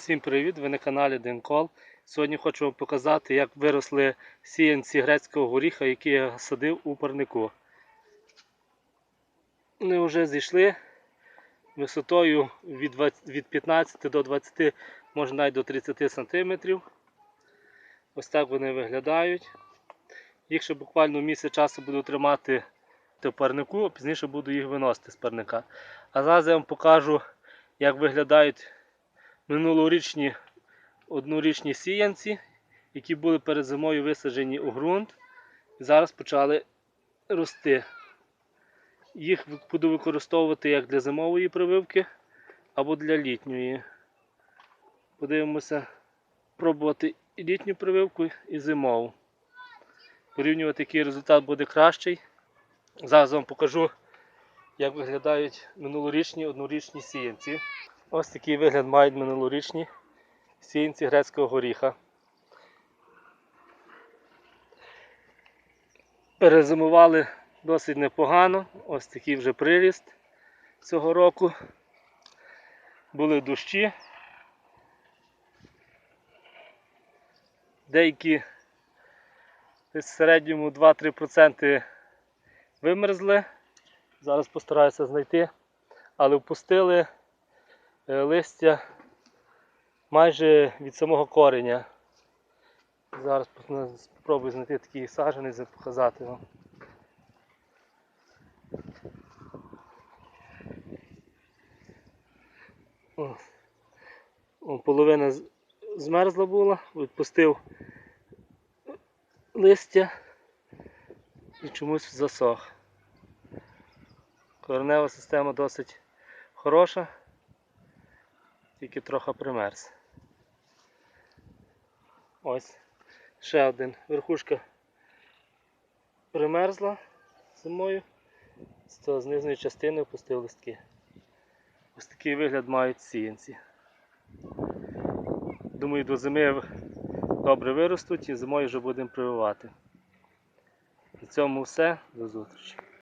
Всім привіт! Ви на каналі Денкол. Сьогодні хочу вам показати, як виросли сіянці грецького горіха, які я садив у парнику. Вони вже зійшли висотою від 20 від 15 до 20, можна навіть до 30 см. Ось так вони виглядають. Їх ще буквально місяць часу буду тримати в парнику, а пізніше буду їх виносити з парника. А зараз я вам покажу, як виглядають минулорічні однорічні сіянці, які були перед зимою висаджені у ґрунт і зараз почали рости. Їх буду використовувати як для зимової прививки або для літньої. Подивимося, пробувати і літню прививку, і зимову. Порівнювати, який результат буде кращий. Зараз вам покажу, як виглядають минулорічні однорічні сіянці. Ось такий вигляд мають минулорічні сіянці грецького горіха. Перезимували досить непогано. Ось такий вже приріст цього року. Були дощі. Деякі в середньому 2-3% вимерзли. Зараз постараюся знайти, але впустили листя майже від самого кореня. Зараз спробую знайти такий саджанець і показати вам. О, половина змерзла була, відпустив листя і чомусь засох. Коренева система досить хороша, тільки трохи примерз. Ось ще один. Верхушка примерзла зимою, з того з нижньої частини опустив листки. Ось такий вигляд мають сіянці. Думаю, до зими добре виростуть і зимою вже будемо прививати. На цьому все. До зустрічі.